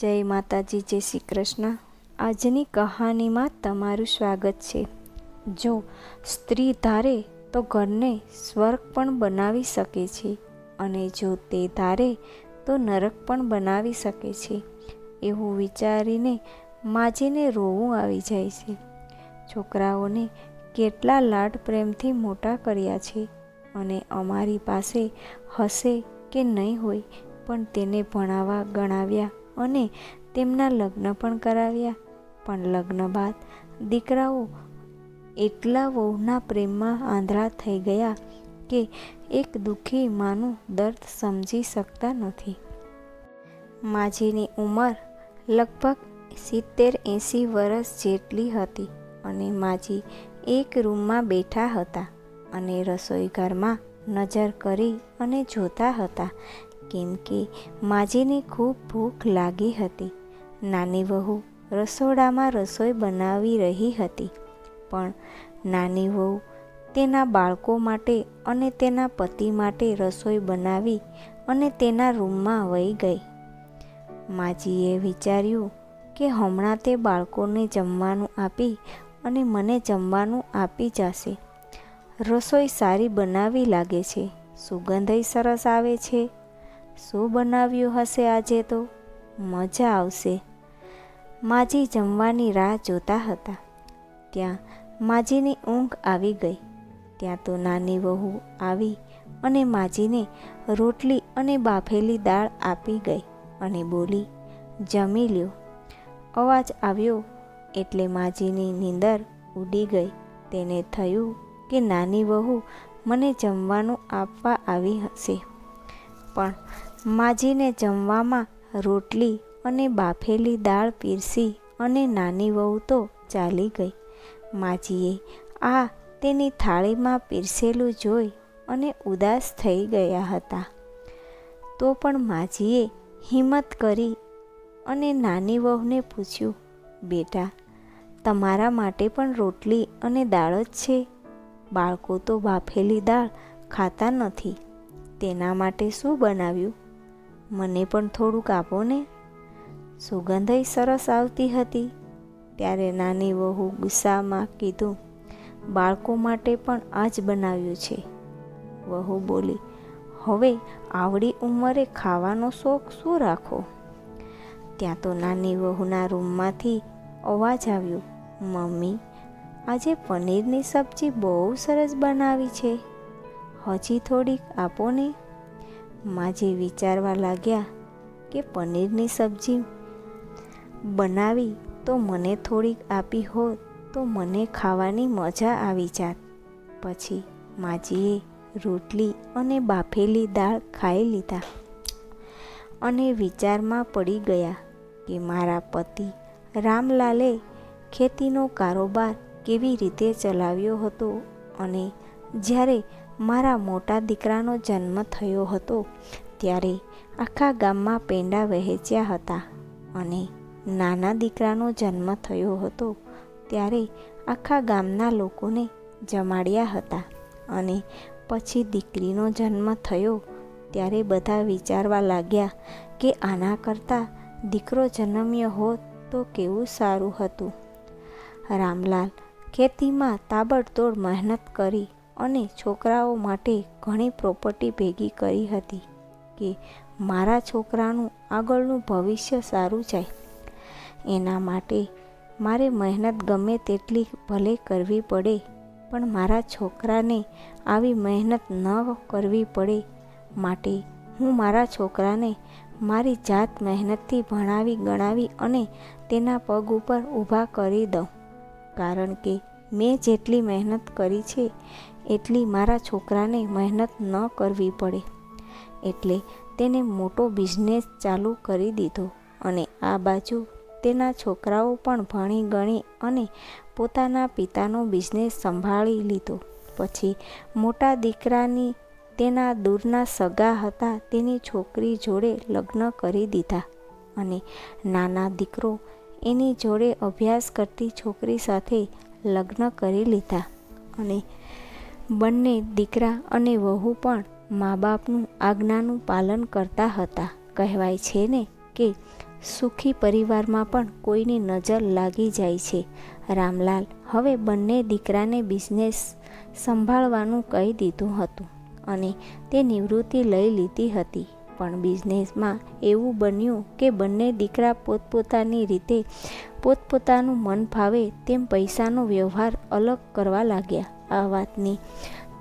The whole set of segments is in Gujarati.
જય માતાજી, જય શ્રી કૃષ્ણ. આજની કહાનીમાં તમારું સ્વાગત છે. જો સ્ત્રી ધારે તો ઘરને સ્વર્ગ પણ બનાવી શકે છે અને જો તે ધારે તો નરક પણ બનાવી શકે છે. એવું વિચારીને માજીને રોવું આવી જાય છે. છોકરાઓને કેટલા લાડ પ્રેમથી મોટા કર્યા છે અને અમારી પાસે હશે કે નહીં હોય પણ તેને ભણાવવા ગણાવ્યા અને તેમના લગ્ન પણ કરાવ્યા. પણ લગ્ન બાદ દીકરાઓ એટલા વહુના પ્રેમમાં આંધળા થઈ ગયા કે એક દુઃખી માનું દર્દ સમજી શકતા નથી. માજીની ઉંમર લગભગ સિત્તેર એંસી વર્ષ જેટલી હતી અને માજી એક રૂમમાં બેઠા હતા અને રસોઈ ઘરમાં નજર કરી અને જોતા હતા કેમ કે માજીને ખૂબ ભૂખ લાગી હતી. નાની વહુ રસોડામાં રસોઈ બનાવી રહી હતી. પણ નાની વહુ તેના બાળકો માટે અને તેના પતિ માટે રસોઈ બનાવી અને તેના રૂમમાં વહી ગઈ. માજીએ વિચાર્યું કે હમણાં તે બાળકોને જમવાનું આપી અને મને જમવાનું આપી જશે. રસોઈ સારી બનાવી લાગે છે. સુગંધય સરસ આવે છે. શું બનાવ્યું હશે આજે તો? મજા આવશે. માજી જમવાની રાહ જોતા હતા. ત્યાં માજીની ઊંઘ આવી ગઈ. ત્યાં તો નાની વહુ આવી અને માજીને રોટલી અને બાફેલી દાળ આપી ગઈ અને બોલી, જમી લ્યો. અવાજ આવ્યો એટલે માજીની નીંદર ઉડી ગઈ. તેને થયું કે નાની વહુ મને જમવાનું આપવા આવી હશે. પણ માજીને જમવામાં રોટલી અને બાફેલી દાળ પીરસી અને નાની વહુ તો ચાલી ગઈ. માજીએ આ તેની થાળીમાં પીરસેલું જોઈ અને ઉદાસ થઈ ગયા હતા. તો પણ માજીએ હિંમત કરી અને નાની વહુને પૂછ્યું, બેટા, તમારા માટે પણ રોટલી અને દાળ જ છે? બાળકો તો બાફેલી દાળ ખાતા નથી. તેના માટે શું બનાવ્યું? મને પણ થોડુંક આપો ને. સુગંધય સરસ આવતી હતી. ત્યારે નાની વહુ ગુસ્સામાં કીધું, બાળકો માટે પણ આ જ બનાવ્યું છે. વહુ બોલી, હવે આવડી ઉંમરે ખાવાનો શોખ શું રાખો? ત્યાં તો નાની વહુના રૂમમાંથી અવાજ આવ્યો, મમ્મી, આજે પનીરની સબ્જી બહુ સરસ બનાવી છે. હજી થોડીક આપો ને. માજી વિચારવા લાગ્યા કે પનીરની સબ્જી બનાવી તો મને થોડીક આપી હોત તો મને ખાવાની મજા આવી જાત. પછી માજીએ રોટલી અને બાફેલી દાળ ખાઈ લીધા અને વિચારમાં પડી ગયા કે મારા પતિ રામલાલે ખેતીનો કારોબાર કેવી રીતે ચલાવ્યો હતો અને જ્યારે મારા મોટા દીકરાનો જન્મ થયો હતો ત્યારે આખા ગામમાં પેંડા વહેંચ્યા હતા અને નાના દીકરાનો જન્મ થયો હતો ત્યારે આખા ગામના લોકોને જમાડ્યા હતા અને પછી દીકરીનો જન્મ થયો ત્યારે બધા વિચારવા લાગ્યા કે આના કરતાં દીકરો જન્મ્યો હોત તો કેવું સારું હતું. રામલાલ ખેતીમાં તાબડતોડ મહેનત કરી અને છોકરાઓ માટે ઘણી પ્રોપર્ટી ભેગી કરી હતી કે મારા છોકરાનું આગળનું ભવિષ્ય સારું જાય. એના માટે મારે મહેનત ગમે તેટલી ભલે કરવી પડે, પણ મારા છોકરાને આવી મહેનત ન કરવી પડે માટે હું મારા છોકરાને મારી જાત મહેનતથી ભણાવી, ગણાવી અને તેના પગ ઉપર ઊભા કરી દઉં. કારણ કે મેં જેટલી મહેનત કરી છે એટલી મારા છોકરાને મહેનત ન કરવી પડે. એટલે તેને મોટો બિઝનેસ ચાલુ કરી દીધો અને આ બાજુ તેના છોકરાઓ પણ ભણી ગણી અને પોતાના પિતાનો બિઝનેસ સંભાળી લીધો. પછી મોટા દીકરાની તેના દૂરના સગા હતા તેની છોકરી જોડે લગ્ન કરી દીધા અને નાના દીકરો એની જોડે અભ્યાસ કરતી છોકરી સાથે લગ્ન કરી લીધા અને બંને દીકરા અને વહુ પણ મા બાપનું આજ્ઞાનું પાલન કરતા હતા. કહેવાય છે ને કે સુખી પરિવારમાં પણ કોઈની નજર લાગી જાય છે. રામલાલ હવે બંને દીકરાને બિઝનેસ સંભાળવાનું કહી દીધું હતું અને તે નિવૃત્તિ લઈ લીધી હતી. પણ બિઝનેસમાં એવું બન્યું કે બંને દીકરા પોતપોતાની રીતે પોતપોતાનું મન ફાવે તેમ પૈસાનો વ્યવહાર અલગ કરવા લાગ્યા. આ વાતની.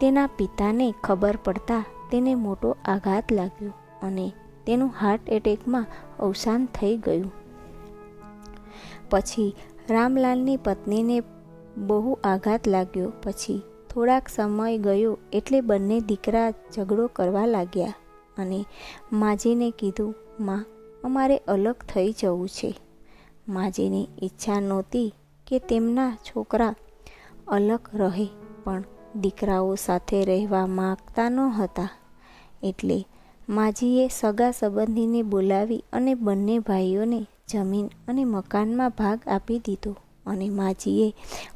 તેના પિતાને ખબર પડતા તેને મોટો આઘાત લાગ્યો અને તેનું હાર્ટ એટેકમાં અવસાન થઈ ગયું. પછી રામલાલની પત્નીને બહુ આઘાત લાગ્યો. પછી થોડાક સમય ગયો એટલે બંને દીકરા ઝઘડો કરવા લાગ્યા અને માજીને કીધું, માં, અમારે અલગ થઈ જવું છે. માજીની ઈચ્છા નહોતી કે તેમના છોકરા અલગ રહે. પણ દીકરાઓ સાથે રહેવા માગતા ન હતા. એટલે માજીએ સગા સંબંધીને બોલાવી અને બંને ભાઈઓને જમીન અને મકાનમાં ભાગ આપી દીધો અને માજીએ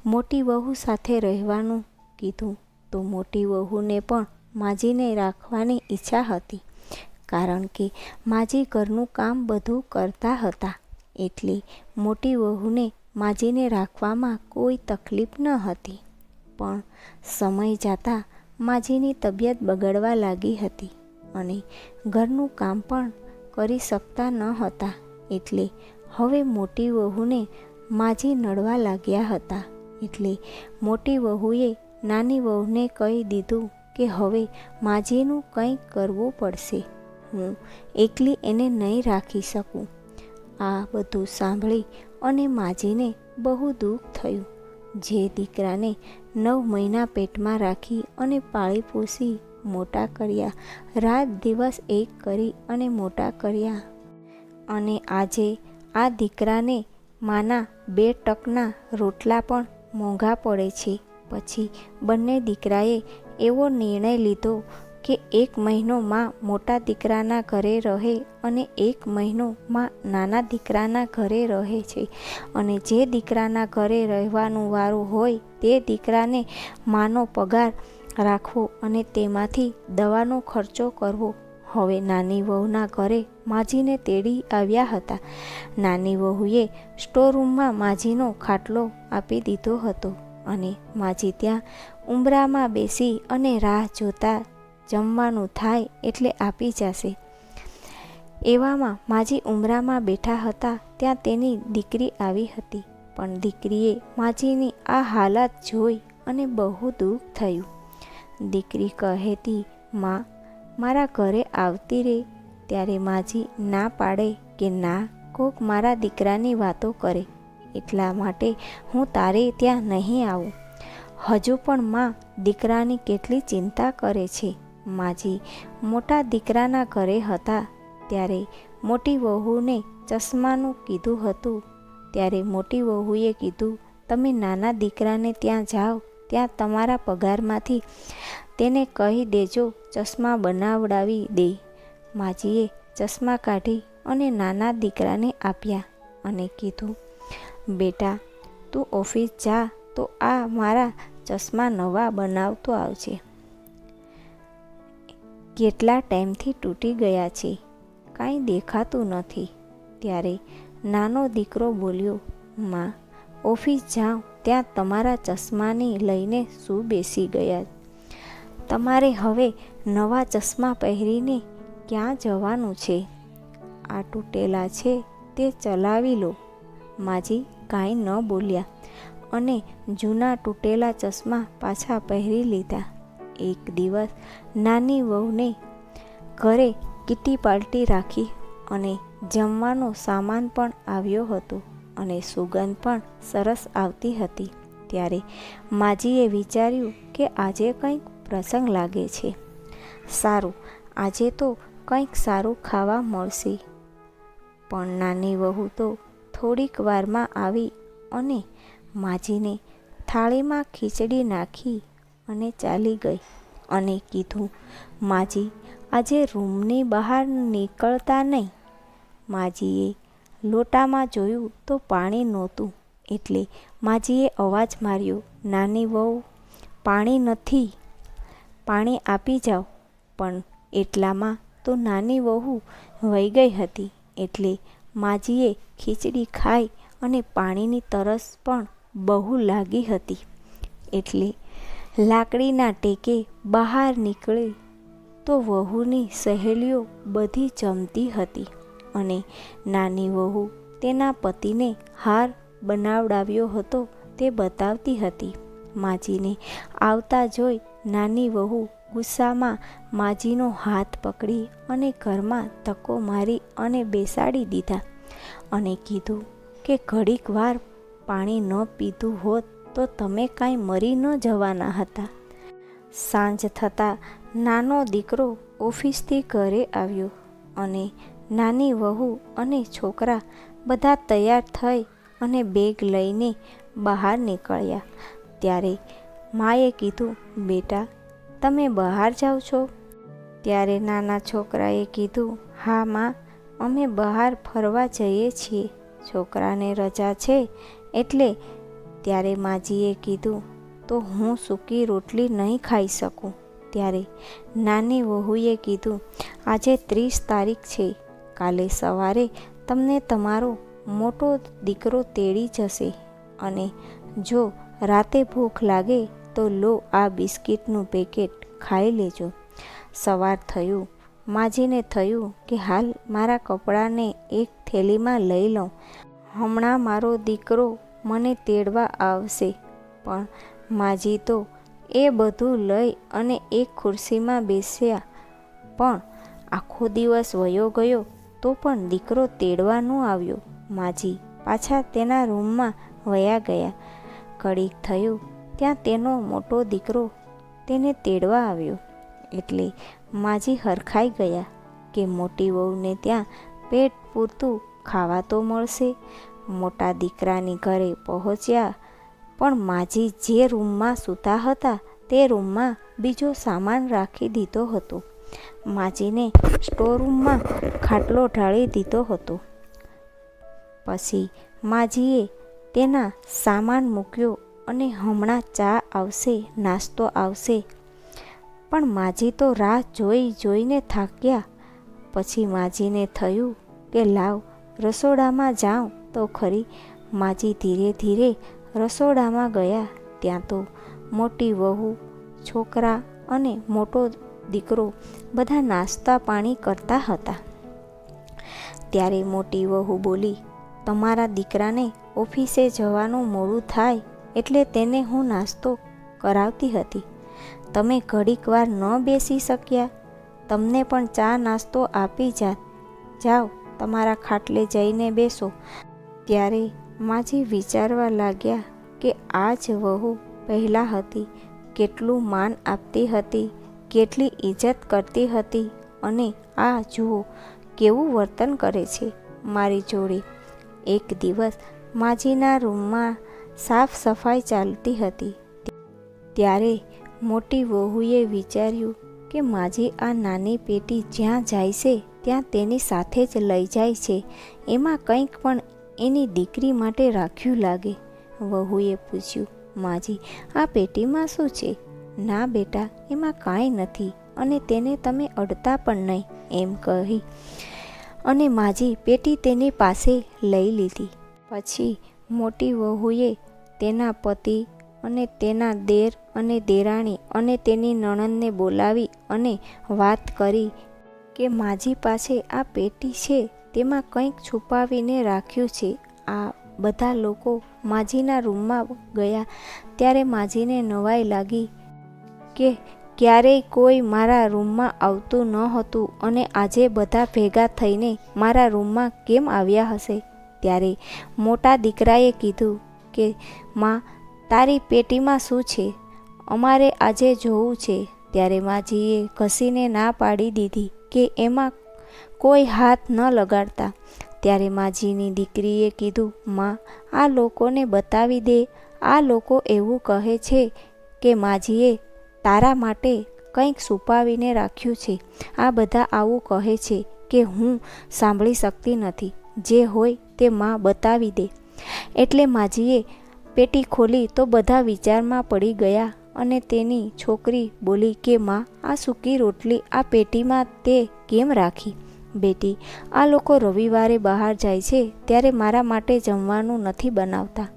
મોટી વહુ સાથે રહેવાનું કીધું તો મોટી વહુને પણ માજીને રાખવાની ઈચ્છા હતી, કારણ કે માજી ઘરનું કામ બધું કરતા હતા. એટલે મોટી વહુને માજીને રાખવામાં કોઈ તકલીફ ન હતી. પણ સમય જતાં માજીની તબિયત બગડવા લાગી હતી અને ઘરનું કામ પણ કરી શકતા ન હતા એટલે હવે મોટી વહુને માજી નડવા લાગ્યા હતા એટલે મોટી વહુએ નાની વહુને કહી દીધું કે હવે માજીનું કંઈક કરવું પડશે. હું એકલી એને નહીં રાખી શકું. આ બધું સાંભળી અને માજીને બહુ દુઃખ થયું. જે દીકરાને નવ મહિના પેટમાં રાખી અને પાળી પોસી મોટા કર્યા. રાત દિવસ એક કરી અને મોટા કર્યા. અને આજે આ દીકરાને માના બે ટકના રોટલા પણ મોંઘા પડે છે. પછી બંને દીકરાએ એવો નિર્ણય લીધો કે એક મહિનો માં મોટા દીકરાના ઘરે રહે અને એક મહિનો માં નાના દીકરાના ઘરે રહે છે. અને જે દીકરાના ઘરે રહેવાનું વારું હોય તે દીકરાને માનો પગાર રાખવો અને તેમાંથી દવાનો ખર્ચો કરવો. હવે નાની વહુના ઘરે માજીને તેડી આવ્યા હતા. નાની વહુએ સ્ટોરૂમમાં માજીનો ખાટલો આપી દીધો હતો અને માજી ત્યાં ઉંબરામાં બેસી અને રાહ જોતા જમવાનું થાય એટલે આપી જશે. એવામાં માજી ઉમરામાં બેઠા હતા ત્યાં તેની દીકરી આવી હતી. પણ દીકરીએ માજીની આ હાલત જોઈ અને બહુ દુઃખ થયું. દીકરી કહેતી, માં, મારા ઘરે આવતી રે. ત્યારે માજી ના પાડે કે ના, કોક મારા દીકરાની વાતો કરે. એટલા માટે હું તારે ત્યાં નહીં આવું. હજુ પણ માં દીકરાની કેટલી ચિંતા કરે છે. માજી મોટા દીકરાના ઘરે હતા. ત્યારે મોટી વહુને ચશ્માનું કીધું હતું. ત્યારે મોટી વહુએ કીધું, તમે નાના દીકરાને ત્યાં જાઓ, ત્યાં તમારા પગારમાંથી તેને કહી દેજો, ચશ્મા બનાવડાવી દે. માજીએ ચશ્મા કાઢી અને નાના દીકરાને આપ્યા અને કીધું, બેટા, તું ઓફિસ જા, તો આ મારા ચશ્મા નવા બનાવતો આવશે કેટલા ટાઈમથી તૂટી ગયા છે? કાંઈ દેખાતું નથી. ત્યારે નાનો દીકરો બોલ્યો, માં, ઓફિસ જાઉં, ત્યાં તમારા ચશ્માને લઈને શું બેસી ગયા? તમારે હવે નવા ચશ્મા પહેરીને ક્યાં જવાનું છે? આ તૂટેલા છે, તે ચલાવી લો. માજી કાંઈ ન બોલ્યા અને જૂના તૂટેલા ચશ્મા પાછા પહેરી લીધા. એક દિવસ નાની વહુને ઘરે કીટી પાર્ટી રાખી અને જમવાનો સામાન પણ આવ્યો હતો અને સુગંધ પણ સરસ આવતી હતી. ત્યારે માજીએ વિચાર્યું કે આજે કંઈક પ્રસંગ લાગે છે. સારું, આજે તો કંઈક સારું ખાવા મળશે. પણ નાની વહુ તો થોડીક વારમાં આવી અને માજીને થાળીમાં ખીચડી નાખી અને ચાલી ગઈ અને કીધું, માજી, આજે રૂમની બહાર નીકળતા નહીં. માજીએ લોટામાં જોયું તો પાણી નહોતું, એટલે માજીએ અવાજ માર્યો, નાની વહુ, પાણી નથી, પાણી આપી જાઓ. પણ એટલામાં તો નાની વહુ વહી ગઈ હતી, એટલે માજીએ ખીચડી ખાઈ અને પાણીની તરસ પણ બહુ લાગી હતી, એટલે લાકડીના ટેકે બહાર નીકળી તો વહુની સહેલીઓ બધી જમતી હતી અને નાની વહુ તેના પતિને હાર બનાવડાવ્યો હતો તે બતાવતી હતી. માજીને આવતા જોઈ નાની વહુ ગુસ્સામાં માજીનો હાથ પકડી અને ઘરમાં તકો મારી અને બેસાડી દીધા અને કીધું કે ઘડીક વાર પાણી ન પીધું હોત તો તમે કાંઈ મરી ન જવાના હતા. સાંજ થતાં નાનો દીકરો ઓફિસથી ઘરે આવ્યો અને નાની વહુ અને છોકરા બધા તૈયાર થઈ અને બેગ લઈને બહાર નીકળ્યા. ત્યારે માએ કીધું, બેટા, તમે બહાર જાઓ છો? ત્યારે નાના છોકરાએ કીધું, હા, માં, અમે બહાર ફરવા જઈએ છીએ. છોકરાને રજા છે એટલે ત્યારે માજીએ કીધું, તો હું સૂકી રોટલી નહીં ખાઈ શકું. ત્યારે નાની વહુએ કીધું, આજે ત્રીસ તારીખ છે. કાલે સવારે તમને તમારો મોટો દીકરો તેડી જશે. અને જો રાતે ભૂખ લાગે તો લો આ બિસ્કિટનું પેકેટ ખાઈ લેજો. સવાર થયું. માજીને થયું કે, હાલ મારા કપડાને એક થેલીમાં લઈ લઉં. હમણાં મારો દીકરો મને તેડવા આવશે. પણ માજી તો એ બધું લઈ અને એક ખુરશીમાં બેસ્યા. પણ આખો દિવસ વયો ગયો તો પણ દીકરો તેડવા ન આવ્યો. માજી પાછા તેના રૂમમાં વયા ગયા. કડીક થયું ત્યાં તેનો મોટો દીકરો તેને તેડવા આવ્યો. એટલે માજી હરખાઈ ગયા કે મોટી વહુને ત્યાં પેટ પૂરતું ખાવા તો મળશે મોટા દીકરાની ઘરે પહોંચ્યા, પણ માજી જે રૂમમાં સૂતા હતા તે રૂમમાં બીજો સામાન રાખી દીધો હતો. માજીને સ્ટોરૂમમાં ખાટલો ઢાળી દીધો હતો. પછી માજીએ તેના સામાન મૂક્યો અને હમણાં ચા આવશે, નાસ્તો આવશે. પણ માજી તો રાહ જોઈ જોઈને થાક્યા. પછી માજીને થયું કે લાવ, રસોડામાં જાઉં. તો ખરી. માજી ધીરે ધીરે રસોડામાં ગયા ત્યાં તો મોટી વહુ, છોકરા અને મોટો દીકરો બધા નાસ્તા પાણી કરતા હતા. ત્યારે મોટી વહુ બોલી, તમારા દીકરાને ઓફિસે જવાનું મોડું થાય એટલે તેને હું નાસ્તો કરાવતી હતી. તમે ઘડીક વાર ન બેસી શક્યા. તમને પણ ચા નાસ્તો આપી જાત જાઓ, તમારા ખાટલે જઈને બેસો. ત્યારે માજી વિચારવા લાગ્યા કે આ જ વહુ પહેલાં હતી, કેટલું માન આપતી હતી, કેટલી ઇજ્જત કરતી હતી અને આ જુઓ કેવું વર્તન કરે છે મારી જોડે. એક દિવસ માજીના રૂમમાં સાફ સફાઈ ચાલતી હતી. ત્યારે મોટી વહુએ વિચાર્યું કે માજી આ નાની પેટી જ્યાં જાય છે ત્યાં તેની સાથે જ લઈ જાય છે, એમાં કંઈક પણ એની દીકરી માટે રાખ્યું લાગે. વહુએ પૂછ્યું, માજી, આ પેટીમાં શું છે? ના બેટા, એમાં કાંઈ નથી અને તેને તમે અડતા પણ નહીં, એમ કહી. અને માજી પેટી તેની પાસે લઈ લીધી. પછી મોટી વહુએ તેના પતિ અને તેના દેર અને દેરાણી અને તેની નણંદને બોલાવી અને વાત કરી કે, માજી પાસે આ પેટી છે? તેમાં કંઈક છુપાવીને રાખ્યું છે. આ બધા લોકો માજીના રૂમમાં ગયા ત્યારે માજીને નવાઈ લાગી કે ક્યારેય કોઈ મારા રૂમમાં આવતું ન હતું અને આજે બધા ભેગા થઈને મારા રૂમમાં કેમ આવ્યા હશે? ત્યારે મોટા દીકરાએ કીધું કે, માં, તારી પેટીમાં શું છે? અમારે આજે જોવું છે. ત્યારે માજીએ ઘસીને ના પાડી દીધી કે, એમાં કોઈ હાથ ન લગાડતા. ત્યારે માજીની દીકરીએ કીધું, માં, આ લોકોને બતાવી દે. આ લોકો એવું કહે છે કે માજીએ તારા માટે કંઈક છુપાવીને રાખ્યું છે. આ બધા આવું કહે છે કે હું સાંભળી શકતી નથી. જે હોય તે માં બતાવી દે. એટલે માજીએ પેટી ખોલી તો બધા વિચારમાં પડી ગયા. અને તેની છોકરી બોલી કે, માં, આ સૂકી રોટલી આ પેટીમાં તે કેમ રાખી? બેટી, આ લોકો રવિવારે બહાર જાય છે, ત્યારે મારા માટે જમવાનું નથી બનાવતા.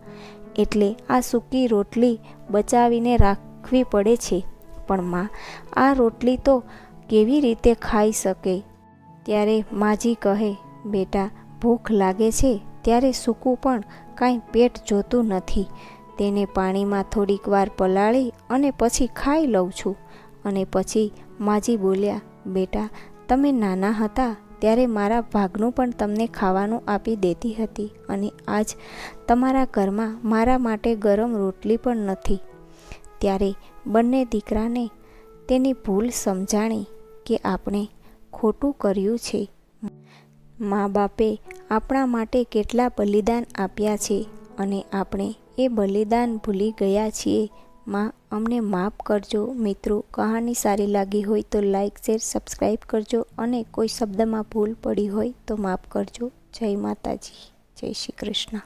એટલે આ સૂકી રોટલી બચાવીને રાખવી પડે છે. પણ, માં, આ રોટલી તો કેવી રીતે ખાઈ શકે? ત્યારે માજી કહે, બેટા, ભૂખ લાગે છે, ત્યારે સૂકું પણ કાંઈ પેટ જોતું નથી. તેને પાણીમાં થોડીક વાર પલાળી અને પછી ખાઈ લઉં છું. અને પછી માજી બોલ્યા, બેટા, તમે નાના હતા ત્યારે મારા ભાગનું પણ તમને ખાવાનું આપી દેતી હતી અને આજ તમારા ઘરમાં મારા માટે ગરમ રોટલી પણ નથી. ત્યારે બંને દીકરાને તેની ભૂલ સમજાણી કે આપણે ખોટું કર્યું છે. મા બાપે આપણા માટે કેટલા બલિદાન આપ્યા છે અને આપણે એ બલિદાન ભૂલી ગયા છીએ. માં, અમને માફ કરજો મિત્રો. કહાની સારી લાગી હોય તો લાઈક શેર સબસ્ક્રાઈબ કરજો અને કોઈ શબ્દમાં ભૂલ પડી હોય તો માફ કરજો. જય માતાજી. જય શ્રી કૃષ્ણ.